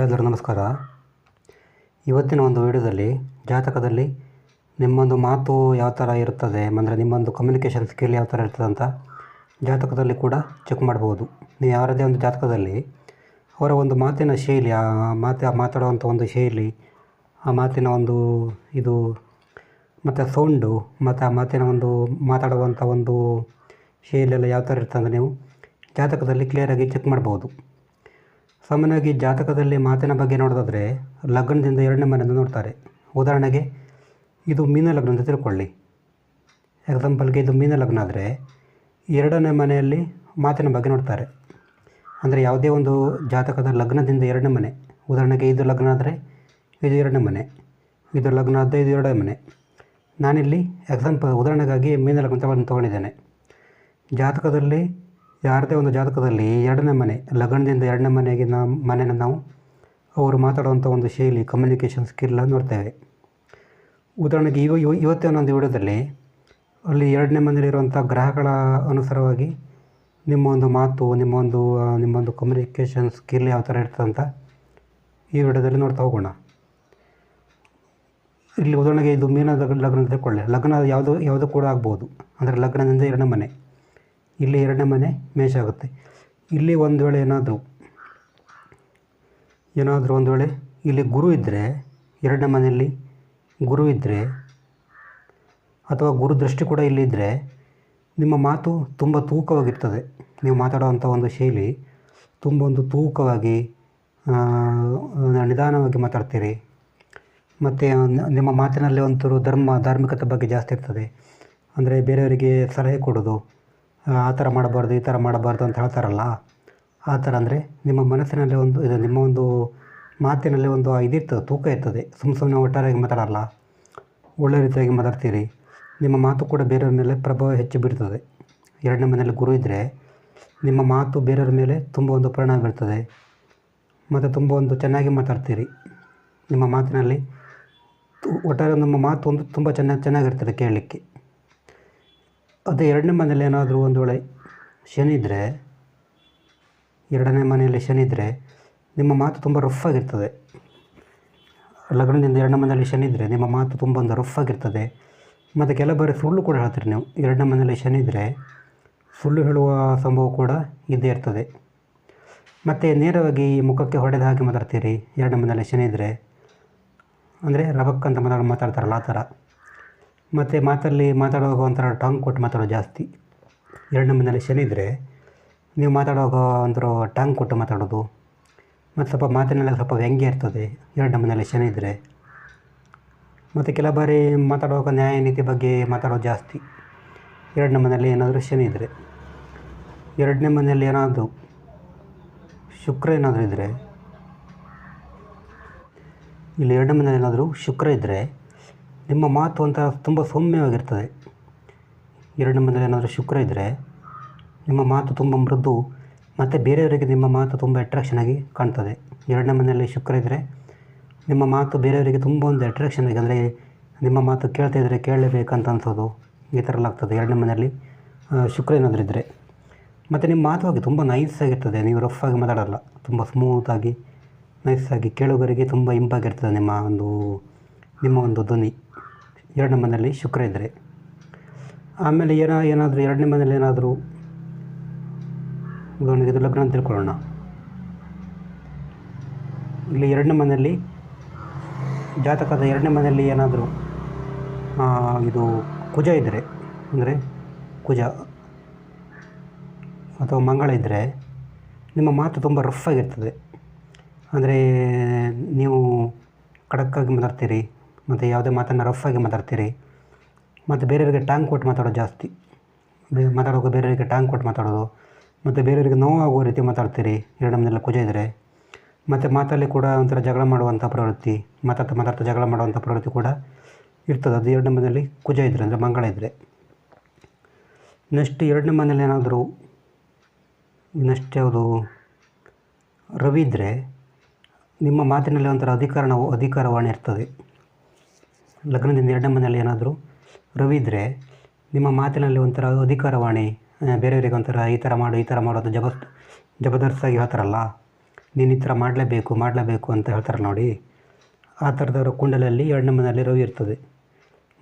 ಎಲ್ಲರೂ ನಮಸ್ಕಾರ. ಇವತ್ತಿನ ಒಂದು ವಿಡಿಯೋದಲ್ಲಿ, ಜಾತಕದಲ್ಲಿ ನಿಮ್ಮೊಂದು ಮಾತು ಯಾವ ಥರ ಇರುತ್ತದೆ, ಅಂದರೆ ನಿಮ್ಮೊಂದು ಕಮ್ಯುನಿಕೇಷನ್ ಸ್ಕಿಲ್ ಯಾವ ಥರ ಇರ್ತದೆ ಅಂತ ಜಾತಕದಲ್ಲಿ ಕೂಡ ಚೆಕ್ ಮಾಡ್ಬೋದು. ನೀವು ಯಾರದೇ ಒಂದು ಜಾತಕದಲ್ಲಿ ಅವರ ಒಂದು ಮಾತಿನ ಶೈಲಿ, ಆ ಮಾತು, ಮಾತಾಡುವಂಥ ಒಂದು ಶೈಲಿ, ಆ ಮಾತಿನ ಒಂದು ಇದು, ಮತ್ತು ಸೌಂಡು ಮತ್ತು ಆ ಮಾತಿನ ಒಂದು ಮಾತಾಡುವಂಥ ಒಂದು ಶೈಲಿಯೆಲ್ಲ ಯಾವ ಥರ ಇರ್ತದೆ ನೀವು ಜಾತಕದಲ್ಲಿ ಕ್ಲಿಯರಾಗಿ ಚೆಕ್ ಮಾಡ್ಬೋದು. ಸಾಮಾನ್ಯವಾಗಿ ಜಾತಕದಲ್ಲಿ ಮಾತಿನ ಬಗ್ಗೆ ನೋಡೋದಾದರೆ ಲಗ್ನದಿಂದ ಎರಡನೇ ಮನೆಯಿಂದ ನೋಡ್ತಾರೆ. ಉದಾಹರಣೆಗೆ, ಇದು ಮೀನ ಲಗ್ನ ಅಂತ ತಿಳ್ಕೊಳ್ಳಿ. ಎಕ್ಸಾಂಪಲ್ಗೆ ಇದು ಮೀನ ಲಗ್ನ ಆದರೆ ಎರಡನೇ ಮನೆಯಲ್ಲಿ ಮಾತಿನ ಬಗ್ಗೆ ನೋಡ್ತಾರೆ. ಅಂದರೆ ಯಾವುದೇ ಒಂದು ಜಾತಕದ ಲಗ್ನದಿಂದ ಎರಡನೇ ಮನೆ. ಉದಾಹರಣೆಗೆ, ಇದು ಲಗ್ನ ಆದರೆ ಇದು ಎರಡನೇ ಮನೆ. ಇದು ಲಗ್ನ ಆದರೆ ಇದು ಎರಡನೇ ಮನೆ. ನಾನಿಲ್ಲಿ ಎಕ್ಸಾಂಪಲ್ ಉದಾಹರಣೆಗಾಗಿ ಮೀನ ಲಗ್ನ ತಗೊಂಡು ತೊಗೊಂಡಿದ್ದೇನೆ. ಜಾತಕದಲ್ಲಿ ಯಾರದೇ ಒಂದು ಜಾತಕದಲ್ಲಿ ಎರಡನೇ ಮನೆ ಲಗ್ನದಿಂದ ಎರಡನೇ ಮನೆಗೆ ನಾವು ಮನೇನ ನಾವು ಅವರು ಮಾತಾಡುವಂಥ ಒಂದು ಶೈಲಿ ಕಮ್ಯುನಿಕೇಷನ್ ಸ್ಕಿಲ್ಲ ನೋಡ್ತೇವೆ ಉದಾಹರಣೆಗೆ ಇವ ಇವ- ಇವತ್ತೇ ಒಂದು ವಿಡಿಯೋದಲ್ಲಿ ಅಲ್ಲಿ ಎರಡನೇ ಮನೆಯಲ್ಲಿರುವಂಥ ಗ್ರಹಗಳ ಅನುಸಾರವಾಗಿ ನಿಮ್ಮ ಒಂದು ಮಾತು ನಿಮ್ಮ ಆ, ನಿಮ್ಮೊಂದು ಕಮ್ಯುನಿಕೇಷನ್ ಸ್ಕಿಲ್ ಯಾವ ಥರ ಇರ್ತದೆ ಅಂತ ಈ ವಿಡಿಯೋದಲ್ಲಿ ನೋಡ್ತಾ ಹೋಗೋಣ. ಇಲ್ಲಿ ಉದಾಹರಣೆಗೆ ಇದು ಮೀನ ಲಗ್ನ ತಿಳ್ಕೊಳ್ಳಿ. ಲಗ್ನ ಯಾವುದು ಯಾವುದು ಕೂಡ ಆಗ್ಬೋದು. ಅಂದರೆ ಲಗ್ನದಿಂದ ಎರಡನೇ ಮನೆ. ಇಲ್ಲಿ ಎರಡನೇ ಮನೆ ಮೇಷ ಆಗುತ್ತೆ ಇಲ್ಲಿ ಒಂದು ವೇಳೆ ಏನಾದರೂ ಏನಾದರೂ ಒಂದು ವೇಳೆ ಇಲ್ಲಿ ಗುರು ಇದ್ದರೆ ಎರಡನೇ ಮನೆಯಲ್ಲಿ ಗುರು ಇದ್ದರೆ ಅಥವಾ ಗುರು ದೃಷ್ಟಿ ಕೂಡ ಇಲ್ಲಿದ್ದರೆ ನಿಮ್ಮ ಮಾತು ತುಂಬ ತೂಕವಾಗಿರ್ತದೆ. ನೀವು ಮಾತಾಡುವಂಥ ಒಂದು ಶೈಲಿ ತುಂಬ ಒಂದು ತೂಕವಾಗಿ ನಿಧಾನವಾಗಿ ಮಾತಾಡ್ತೀರಿ. ಮತ್ತು ನಿಮ್ಮ ಮಾತಿನಲ್ಲಿ ಒಂಥರು ಧರ್ಮ, ಧಾರ್ಮಿಕತೆ ಬಗ್ಗೆ ಜಾಸ್ತಿ ಇರ್ತದೆ. ಅಂದರೆ ಬೇರೆಯವರಿಗೆ ಸಲಹೆ ಕೊಡೋದು ಆ, ಥರ ಮಾಡಬಾರ್ದು ಈ ಥರ ಮಾಡಬಾರ್ದು ಅಂತ ಹೇಳ್ತಾರಲ್ಲ ಆ ಥರ ಅಂದರೆ ನಿಮ್ಮ ಮನಸ್ಸಿನಲ್ಲಿ ಒಂದು ಇದು ನಿಮ್ಮ ಒಂದು ಮಾತಿನಲ್ಲಿ ಒಂದು ಇದಿರ್ತದೆ ತೂಕ ಇರ್ತದೆ. ಸುಮ್ಮ ಸುಮ್ಮನೆ ಒಟ್ಟಾರೆಯಾಗಿ ಮಾತಾಡಲ್ಲ ಒಳ್ಳೆ ರೀತಿಯಾಗಿ ಮಾತಾಡ್ತೀರಿ. ನಿಮ್ಮ ಮಾತು ಕೂಡ ಬೇರೆಯವ್ರ ಮೇಲೆ ಪ್ರಭಾವ ಹೆಚ್ಚು ಬೀರ್ತದೆ. ಎರಡನೇ ಮನೆಯಲ್ಲಿ ಗುರು ಇದ್ದರೆ ನಿಮ್ಮ ಮಾತು ಬೇರೆಯವ್ರ ಮೇಲೆ ತುಂಬ ಒಂದು ಪರಿಣಾಮ ಬೀರ್ತದೆ. ಮತ್ತು ತುಂಬ ಒಂದು ಚೆನ್ನಾಗಿ ಮಾತಾಡ್ತೀರಿ. ನಿಮ್ಮ ಮಾತಿನಲ್ಲಿ ಒಟ್ಟಾರೆ ನಮ್ಮ ಮಾತು ಒಂದು ತುಂಬ ಚೆನ್ನಾಗಿ ಚೆನ್ನಾಗಿರ್ತದೆ ಕೇಳಲಿಕ್ಕೆ. ಅದೇ ಎರಡನೇ ಮನೆಯಲ್ಲಿ ಏನಾದರೂ ಒಂದು ವೇಳೆ ಶನಿ ಇದ್ದರೆ ಎರಡನೇ ಮನೆಯಲ್ಲಿ ಶನಿ ಇದ್ದರೆ ನಿಮ್ಮ ಮಾತು ತುಂಬ ರಫ್ ಆಗಿರ್ತದೆ. ಲಗ್ನದಿಂದ ಎರಡನೇ ಮನೆಯಲ್ಲಿ ಶನಿ ಇದ್ದರೆ ನಿಮ್ಮ ಮಾತು ತುಂಬ ಒಂದು ರಫ್ ಆಗಿರ್ತದೆ. ಮತ್ತು ಕೆಲವು ಬಾರಿ ಸುಳ್ಳು ಕೂಡ ಹೇಳ್ತೀರಿ ನೀವು. ಎರಡನೇ ಮನೆಯಲ್ಲಿ ಶನಿ ಇದ್ದರೆ ಸುಳ್ಳು ಹೇಳುವ ಸಂಭವ ಕೂಡ ಇದ್ದೇ ಇರ್ತದೆ. ಮತ್ತು ನೇರವಾಗಿ ಮುಖಕ್ಕೆ ಹೊಡೆದ ಹಾಗೆ ಮಾತಾಡ್ತೀರಿ. ಎರಡನೇ ಮನೆಯಲ್ಲಿ ಶನಿ ಇದ್ದರೆ ಅಂದರೆ ರಬಕ್ ಅಂತ ಮಾತಾಡ ಮಾತಾಡ್ತಾರಲ್ಲ ಆ ಥರ. ಮತ್ತು ಮಾತಲ್ಲಿ ಮಾತಾಡುವಾಗ ಒಂಥರ ಟಾಂಗ್ ಕೊಟ್ಟು ಮಾತಾಡೋದು ಜಾಸ್ತಿ. ಎರಡು ಮನೆಯಲ್ಲಿ ಶನಿ ಇದ್ದರೆ ನೀವು ಮಾತಾಡುವಾಗ ಒಂಥರ ಟಾಂಗ್ ಕೊಟ್ಟು ಮಾತಾಡೋದು. ಮತ್ತು ಸ್ವಲ್ಪ ಮಾತಿನಲ್ಲಿ ಸ್ವಲ್ಪ ವ್ಯಂಗ್ಯ ಇರ್ತದೆ. ಎರಡು ಮನೆಯಲ್ಲಿ ಶನಿ ಇದ್ದರೆ ಮತ್ತು ಕೆಲ ಬಾರಿ ಮಾತಾಡುವಾಗ ನ್ಯಾಯ ನೀತಿ ಬಗ್ಗೆ ಮಾತಾಡೋದು ಜಾಸ್ತಿ. ಎರಡು ಮನೆಯಲ್ಲಿ ಏನಾದರೂ ಶನಿ ಇದ್ದರೆ ಎರಡನೇ ಮನೆಯಲ್ಲಿ ಏನಾದರೂ ಶುಕ್ರ ಏನಾದರೂ ಇದ್ದರೆ ಇಲ್ಲಿ ಎರಡನೇ ಮನೆಯಲ್ಲಿ ಏನಾದರೂ ಶುಕ್ರ ಇದ್ದರೆ ನಿಮ್ಮ ಮಾತು ಒಂಥರ ತುಂಬ ಸೌಮ್ಯವಾಗಿರ್ತದೆ. ಎರಡನೇ ಮನೆಯಲ್ಲಿ ಏನಾದರೂ ಶುಕ್ರ ಇದ್ದರೆ ನಿಮ್ಮ ಮಾತು ತುಂಬ ಮೃದು, ಮತ್ತು ಬೇರೆಯವರಿಗೆ ನಿಮ್ಮ ಮಾತು ತುಂಬ ಅಟ್ರಾಕ್ಷನ್ ಆಗಿ ಕಾಣ್ತದೆ. ಎರಡನೇ ಮನೆಯಲ್ಲಿ ಶುಕ್ರ ಇದ್ದರೆ ನಿಮ್ಮ ಮಾತು ಬೇರೆಯವರಿಗೆ ತುಂಬ ಒಂದು ಅಟ್ರಾಕ್ಷನ್ ಆಗಿ, ಅಂದರೆ ನಿಮ್ಮ ಮಾತು ಕೇಳ್ತಾ ಇದ್ದರೆ ಕೇಳಲೇಬೇಕಂತ ಅನ್ಸೋದು ಈ ಥರ ಎಲ್ಲ ಆಗ್ತದೆ. ಎರಡನೇ ಮನೆಯಲ್ಲಿ ಶುಕ್ರ ಏನಾದರೂ ಇದ್ದರೆ ಮತ್ತು ನಿಮ್ಮ ಮಾತು ಆಗಿ ತುಂಬ ನೈಸ್ ಆಗಿರ್ತದೆ. ನೀವು ರಫ್ ಆಗಿ ಮಾತಾಡಲ್ಲ, ತುಂಬ ಸ್ಮೂತಾಗಿ ನೈಸಾಗಿ ಕೇಳುಗರಿಗೆ ತುಂಬ ಇಂಪಾಗಿರ್ತದೆ ನಿಮ್ಮ ಒಂದು ನಿಮ್ಮ ಒಂದು ಧ್ವನಿ. ಎರಡನೇ ಮನೆಯಲ್ಲಿ ಶುಕ್ರ ಇದ್ದರೆ ಆಮೇಲೆ ಏನ, ಏನಾದರೂ ಎರಡನೇ ಮನೆಯಲ್ಲಿ ಏನಾದರೂ ಉದಾಹರಣೆಗೆ ಇದು ಲಗ್ನ ಅಂತ ತಿಳ್ಕೊಳ್ಳೋಣ. ಇಲ್ಲಿ ಎರಡನೇ ಮನೆಯಲ್ಲಿ ಜಾತಕದ ಎರಡನೇ ಮನೆಯಲ್ಲಿ ಏನಾದರೂ ಇದು ಕುಜ ಇದ್ದರೆ ಅಂದರೆ ಕುಜ ಅಥವಾ ಮಂಗಳ ಇದ್ದರೆ ನಿಮ್ಮ ಮಾತು ತುಂಬ ರಫ್ ಆಗಿರ್ತದೆ. ಅಂದರೆ ನೀವು ಖಡಕ್ಕಾಗಿ ಮಾತಾಡ್ತೀರಿ. ಮತ್ತು ಯಾವುದೇ ಮಾತನ್ನು ರಫ್ ಆಗಿ ಮಾತಾಡ್ತೀರಿ? ಮತ್ತು ಬೇರೆಯವರಿಗೆ ಟಾಂಗ್ ಕೊಟ್ಟು ಮಾತಾಡೋದು ಜಾಸ್ತಿ. ಮಾತಾಡೋಕೆ ಬೇರೆಯವರಿಗೆ ಟಾಂಗ್ ಕೊಟ್ಟು ಮಾತಾಡೋದು. ಮತ್ತು ಬೇರೆಯವರಿಗೆ ನೋವಾಗುವ ರೀತಿ ಮಾತಾಡ್ತೀರಿ ಎರಡು ಮನೆಯಲ್ಲಿ ಕುಜ ಇದ್ದರೆ ಮತ್ತು ಮಾತಲ್ಲಿ ಕೂಡ ಒಂಥರ ಜಗಳ ಮಾಡುವಂಥ ಪ್ರವೃತ್ತಿ, ಮಾತಾಡ್ತಾ ಮಾತಾಡ್ತಾ ಜಗಳ ಮಾಡುವಂಥ ಪ್ರವೃತ್ತಿ ಕೂಡ ಇರ್ತದೆ. ಅದು ಎರಡನೇ ಮನೆಯಲ್ಲಿ ಕುಜ ಇದ್ದರೆ ಅಂದರೆ ಮಂಗಳ ಇದ್ದರೆ ನೆಕ್ಸ್ಟ್ ಎರಡನೇ ಮನೆಯಲ್ಲಿ ಏನಾದರೂ, ನೆಕ್ಸ್ಟ್ ಯಾವುದು, ರವಿ ಇದ್ದರೆ ನಿಮ್ಮ ಮಾತಿನಲ್ಲಿ ಒಂಥರ ಅಧಿಕಾರಣ ಅಧಿಕಾರವಾಣಿ ಇರ್ತದೆ. ಲಗ್ನದಿಂದ ಎರಡನೇ ಮನೆಯಲ್ಲಿ ಏನಾದರೂ ರವಿ ಇದ್ದರೆ ನಿಮ್ಮ ಮಾತಿನಲ್ಲಿ ಒಂಥರ ಅಧಿಕಾರವಾಣಿ ಬೇರೆಯವರಿಗೆ ಒಂಥರ ಈ ಥರ ಮಾಡು, ಈ ಥರ ಮಾಡೋದು ಜಬರ್, ಜಬರ್ದಸ್ತಾಗಿ ಹೇಳ್ತಾರಲ್ಲ, ನೀನು ಈ ಥರ ಮಾಡಲೇಬೇಕು ಮಾಡಲೇಬೇಕು ಅಂತ ಹೇಳ್ತಾರೆ ನೋಡಿ. ಆ ಥರದವರ ಕುಂಡಲಲ್ಲಿ ಎರಡನೇ ಮನೆಯಲ್ಲಿ ರವಿ ಇರ್ತದೆ.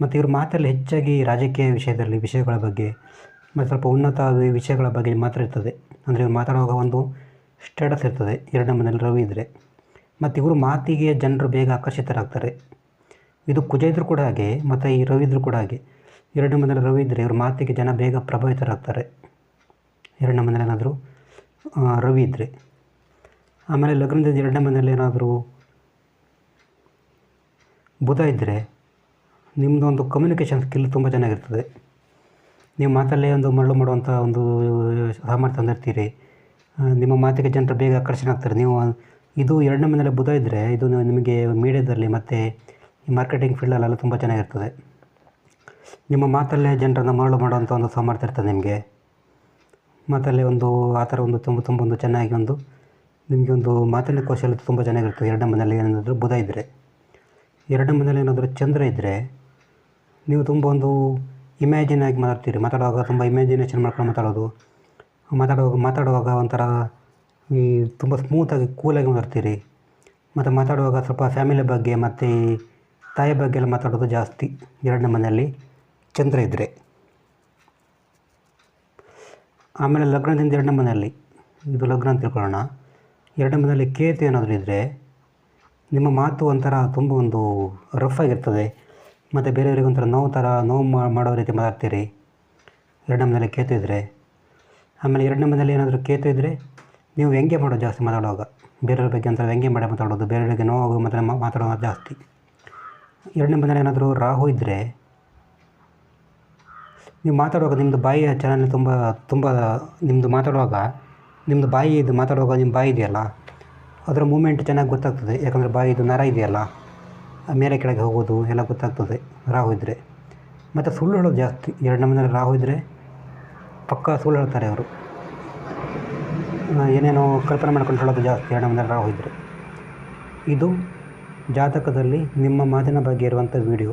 ಮತ್ತು ಇವ್ರ ಮಾತಲ್ಲಿ ಹೆಚ್ಚಾಗಿ ರಾಜಕೀಯ ವಿಷಯದಲ್ಲಿ, ವಿಷಯಗಳ ಬಗ್ಗೆ, ಮತ್ತು ಸ್ವಲ್ಪ ಉನ್ನತ ವಿಷಯಗಳ ಬಗ್ಗೆ ಮಾತ್ರ ಇರ್ತದೆ. ಅಂದರೆ ಇವ್ರು ಮಾತಾಡುವಾಗ ಒಂದು ಸ್ಟೇಟಸ್ ಇರ್ತದೆ, ಎರಡನೇ ಮನೆಯಲ್ಲಿ ರವಿ ಇದ್ದರೆ ಮತ್ತು ಇವರು ಮಾತಿಗೆ ಜನರು ಬೇಗ ಆಕರ್ಷಿತರಾಗ್ತಾರೆ. ಇದು ಕುಜ ಇದ್ರೂ ಕೂಡ ಹಾಗೆ, ಮತ್ತು ಈ ರವಿ ಇದ್ರೂ ಕೂಡ ಹಾಗೆ. ಎರಡನೇ ಮನೆಯಲ್ಲಿ ರವಿ ಇದ್ದರೆ ಇವ್ರ ಮಾತಿಗೆ ಜನ ಬೇಗ ಪ್ರಭಾವಿತರಾಗ್ತಾರೆ. ಎರಡನೇ ಮನೇಲಿ ಏನಾದರೂ ರವಿ ಇದ್ದರೆ ಆಮೇಲೆ ಲಗ್ನದಿಂದ ಎರಡನೇ ಮನೇಲಿ ಏನಾದರೂ ಬುಧ ಇದ್ದರೆ ನಿಮ್ಮದೊಂದು ಕಮ್ಯುನಿಕೇಷನ್ ಸ್ಕಿಲ್ ತುಂಬ ಚೆನ್ನಾಗಿರ್ತದೆ. ನೀವು ಮಾತಲ್ಲೇ ಒಂದು ಮರಳು ಮಾಡುವಂಥ ಒಂದು ಸಾಮರ್ಥ್ಯ ಹೊಂದಿರ್ತೀರಿ. ನಿಮ್ಮ ಮಾತಿಗೆ ಜನರು ಬೇಗ ಆಕರ್ಷಣೆ ಆಗ್ತಾರೆ. ನೀವು ಇದು ಎರಡನೇ ಮನೆಯಲ್ಲಿ ಬುಧ ಇದ್ದರೆ ಇದು ನಿಮಗೆ ಮೀಡಿಯಾದಲ್ಲಿ ಮತ್ತು ಈ ಮಾರ್ಕೆಟಿಂಗ್ ಫೀಲ್ಡಲ್ಲೆಲ್ಲ ತುಂಬ ಚೆನ್ನಾಗಿರ್ತದೆ. ನಿಮ್ಮ ಮಾತಲ್ಲೇ ಜನರನ್ನು ಮರಳು ಮಾಡುವಂಥ ಒಂದು ಸಾಮರ್ಥ್ಯ ಇರ್ತದೆ ನಿಮಗೆ. ಮಾತಲ್ಲೇ ಒಂದು ಆ ಥರ ಒಂದು ತುಂಬ ತುಂಬ ಒಂದು ಚೆನ್ನಾಗಿ ಒಂದು ನಿಮಗೆ ಒಂದು ಮಾತಿನ ಕೌಶಲ್ಯ ತುಂಬ ಚೆನ್ನಾಗಿರ್ತದೆ. ಎರಡನೇ ಮನೆಯಲ್ಲಿ ಏನಾದರೂ ಬುಧ ಇದ್ದರೆ. ಎರಡನೇ ಮನೆಯಲ್ಲಿ ಏನಾದರೂ ಚಂದ್ರ ಇದ್ದರೆ ನೀವು ತುಂಬ ಒಂದು ಇಮ್ಯಾಜಿನ್ ಆಗಿ ಮಾತಾಡ್ತೀರಿ. ಮಾತಾಡುವಾಗ ತುಂಬ ಇಮ್ಯಾಜಿನೇಷನ್ ಮಾಡ್ಕೊಂಡು ಮಾತಾಡೋದು. ಮಾತಾಡುವಾಗ ಮಾತಾಡುವಾಗ ಒಂಥರ ಈ ತುಂಬ ಸ್ಮೂತಾಗಿ ಕೂಲಾಗಿ ಮಾತಾಡ್ತೀರಿ. ಮತ್ತು ಮಾತಾಡುವಾಗ ಸ್ವಲ್ಪ ಫ್ಯಾಮಿಲಿ ಬಗ್ಗೆ ಮತ್ತು ತಾಯಿ ಬಗ್ಗೆ ಎಲ್ಲ ಮಾತಾಡೋದು ಜಾಸ್ತಿ. ಎರಡನೇ ಮನೆಯಲ್ಲಿ ಚಂದ್ರ ಇದ್ದರೆ ಆಮೇಲೆ ಲಗ್ನದಿಂದ ಎರಡನೇ ಮನೆಯಲ್ಲಿ. ಇದು ಲಗ್ನ ಅಂತ ತಿಳ್ಕೊಳ್ಳೋಣ. ಎರಡನೇ ಮನೆಯಲ್ಲಿ ಕೇತು ಏನಾದರೂ ಇದ್ದರೆ ನಿಮ್ಮ ಮಾತು ಒಂಥರ ತುಂಬ ಒಂದು ರಫ್ ಆಗಿರ್ತದೆ. ಮತ್ತು ಬೇರೆಯವರಿಗೆ ಒಂಥರ ನೋವು ಥರ, ನೋವು ಮಾಡೋ ರೀತಿ ಮಾತಾಡ್ತೀರಿ. ಎರಡನೇ ಮನೆಯಲ್ಲಿ ಕೇತು ಇದ್ದರೆ ಆಮೇಲೆ ಎರಡನೇ ಮನೆಯಲ್ಲಿ ಏನಾದರೂ ಕೇತು ಇದ್ದರೆ ನೀವು ವ್ಯಂಗ್ಯ ಮಾಡೋದು ಜಾಸ್ತಿ ಮಾತಾಡುವಾಗ. ಬೇರೆಯವ್ರ ಬಗ್ಗೆ ಒಂಥರ ವ್ಯಂಗ್ಯ ಮಾಡಿ ಮಾತಾಡೋದು, ಬೇರೆಯವರಿಗೆ ನೋವು ಮತ್ತು ಮಾತಾಡೋದು ಜಾಸ್ತಿ. ಎರಡನೇ ಮನೆಯಲ್ಲಿ ಏನಾದರೂ ರಾಹು ಇದ್ದರೆ ನೀವು ಮಾತಾಡುವಾಗ ನಿಮ್ಮದು ಬಾಯಿಯ ಚಲನೆ ತುಂಬ ತುಂಬ ನಿಮ್ಮದು ಮಾತಾಡುವಾಗ ನಿಮ್ಮದು ಬಾಯಿ ಇದು ಮಾತಾಡುವಾಗ ನಿಮ್ಮ ಬಾಯಿ ಇದೆಯಲ್ಲ, ಅದರ ಮೂಮೆಂಟ್ ಚೆನ್ನಾಗಿ ಗೊತ್ತಾಗ್ತದೆ, ಯಾಕಂದರೆ ಬಾಯಿದು ನರ ಇದೆಯಲ್ಲ ಮೇಲೆ ಕೆಳಗೆ ಹೋಗೋದು ಎಲ್ಲ ಗೊತ್ತಾಗ್ತದೆ ರಾಹು ಇದ್ದರೆ ಮತ್ತು ಸುಳ್ಳು ಹೇಳೋದು ಜಾಸ್ತಿ, ಎರಡನೇ ಮನೆಯಲ್ಲಿ ರಾಹು ಇದ್ದರೆ ಪಕ್ಕಾ ಸುಳ್ಳು ಹೇಳ್ತಾರೆ ಅವರು. ಏನೇನೋ ಕಲ್ಪನೆ ಮಾಡ್ಕೊಂಡು ಹೇಳೋದು ಜಾಸ್ತಿ, ಎರಡನೇ ಮನೆಯಲ್ಲಿ ರಾಹು ಇದ್ದರೆ ಇದು ಜಾತಕದಲ್ಲಿ ನಿಮ್ಮ ಮಾತಿನ ಬಗ್ಗೆ ಇರುವಂಥ ವಿಡಿಯೋ